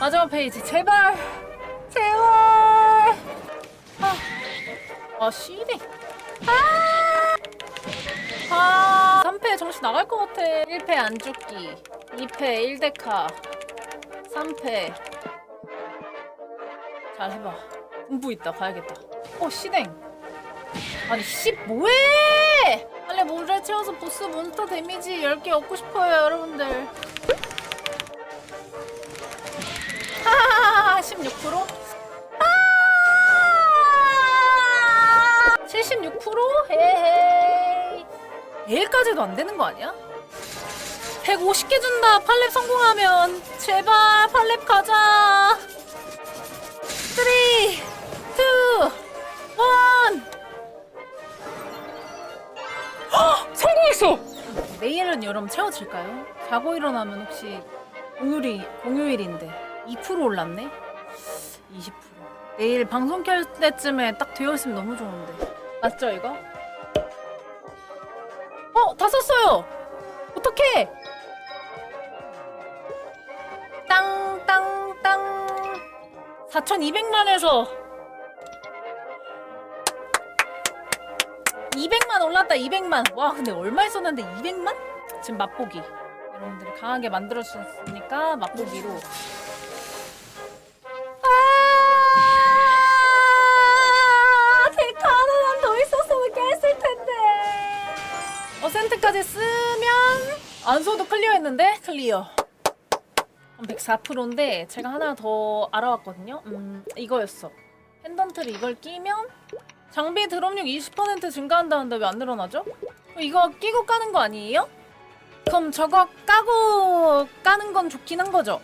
마지막 페이지 제발. 제발. 아, 아 씨네. 아, 아. 3패 정신 나갈 것 같아. 1패 안 죽기. 2패 1데카. 3패 잘 해봐. 공부 있다. 가야겠다. 어 시댕. 아니 씨 뭐해? 빨리 물에 채워서 보스 몬스터 데미지 10개 얻고 싶어요 여러분들 하하하 16%? 아! 76%? 헤헤이. 얘까지도 안 되는 거 아니야? 150개 준다. 팔렙 성공하면 제발 팔렙 가자. 3 2 1 성공했어. 내일은 여러분 채워질까요? 자고 일어나면 혹시 오늘이 공휴일인데 2% 올랐네? 20% 내일 방송 켤 때쯤에 딱 되어 있으면 너무 좋은데 맞죠 이거? 어! 다 썼어요! 어떡해! 땅땅땅 4200만에서 200만 올랐다 200만 와 근데 얼마 있었는데 200만? 지금 맛보기 여러분들이 강하게 만들어주셨으니까 맛보기로 안 써도 클리어했는데 클리어 한 104%인데 제가 하나 더 알아왔거든요 음 이거였어 펜던트를 이걸 끼면 장비 드롭력 20% 증가한다는데 왜 안 늘어나죠? 이거 끼고 까는 거 아니에요? 그럼 저거 까고 까는 건 좋긴 한 거죠?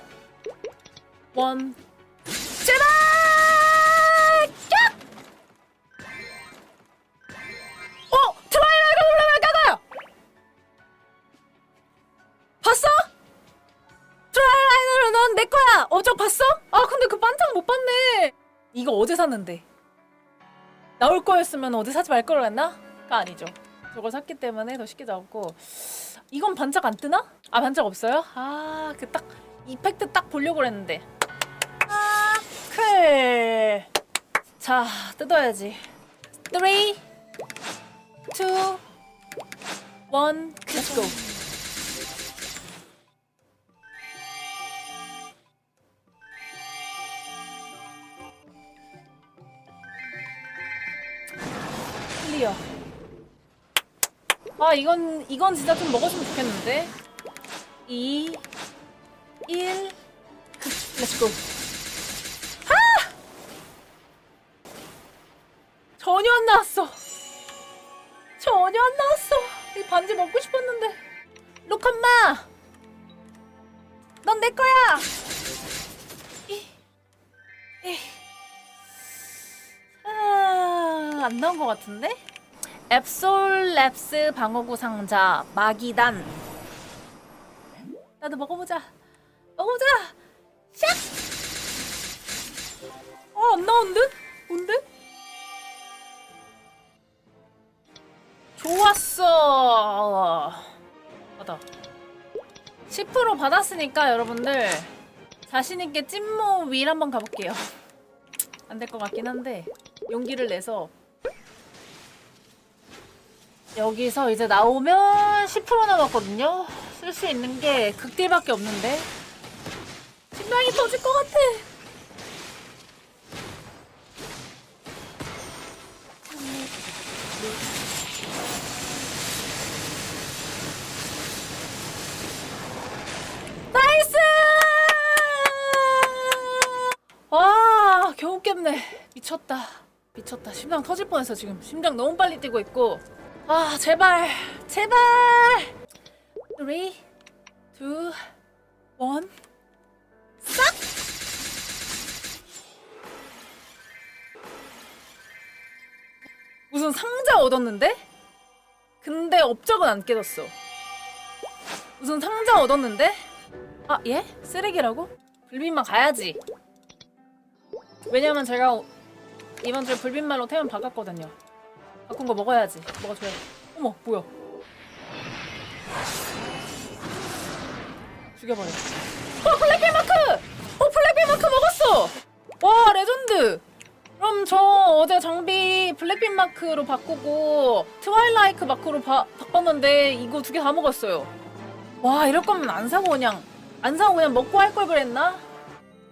원 제발! 어, 저 봤어? 아, 근데 그 반창 못 봤네! 이거 어제 샀는데. 나올 거였으면 어제 사지 말 걸 그랬나? 가 아니죠. 저걸 샀기 때문에 더 쉽게 잡고. 이건 반짝 안 뜨나? 아, 반짝 없어요? 아, 그 딱, 이펙트 딱 보려고 그랬는데. 아, 클. 자, 뜯어야지. 3, 2, 1, let's go. 클리어. 아, 이건, 이건 진짜 좀 먹었으면 좋겠는데. 2, 1, let's go. 전혀 안 나왔어. 전혀 안 나왔어. 이 반지 먹고 싶었는데. 로칸마! 넌 내 거야! 이, 이. 아, 안 나온 것 같은데? 앱솔 랩스 방어구 상자 마기단 나도 먹어보자 먹어보자 샥! 어, 안 나온 듯? 뭔데? 좋았어. 받아. 10% 받았으니까 여러분들 자신 있게 찐모 윌 한번 가볼게요. 안 될 것 같긴 한데 용기를 내서 여기서 이제 나오면 10% 남았거든요. 쓸 수 있는 게 극딜밖에 없는데 심장이 터질 것 같아. 나이스! 와, 겨우 깼네. 미쳤다. 미쳤다. 심장 터질 뻔했어, 지금. 심장 너무 빨리 뛰고 있고. 아, 제발. 제발! 3, 2, 1, 싹! 무슨 상자 얻었는데? 근데 업적은 안 깨졌어. 무슨 상자 얻었는데? 아, 예? 쓰레기라고? 불빛만 가야지. 왜냐면 제가 오- 이번 주에 불빛말로 태연 바꿨거든요. 아, 바꾼 거 먹어야지. 먹어줘야 돼. 어머, 뭐야. 죽여버려. 어, 블랙벨 마크! 어, 블랙벨 마크 먹었어! 와, 레전드! 그럼 저 어제 장비 블랙핀마크로 바꾸고 트와일라이크 마크로 바, 바꿨는데 이거 두 개 다 먹었어요. 와, 이럴 거면 안 사고 그냥, 안 사고 그냥 먹고 할 걸 그랬나?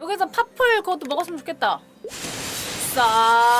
여기서 파풀 그것도 먹었으면 좋겠다. 싸.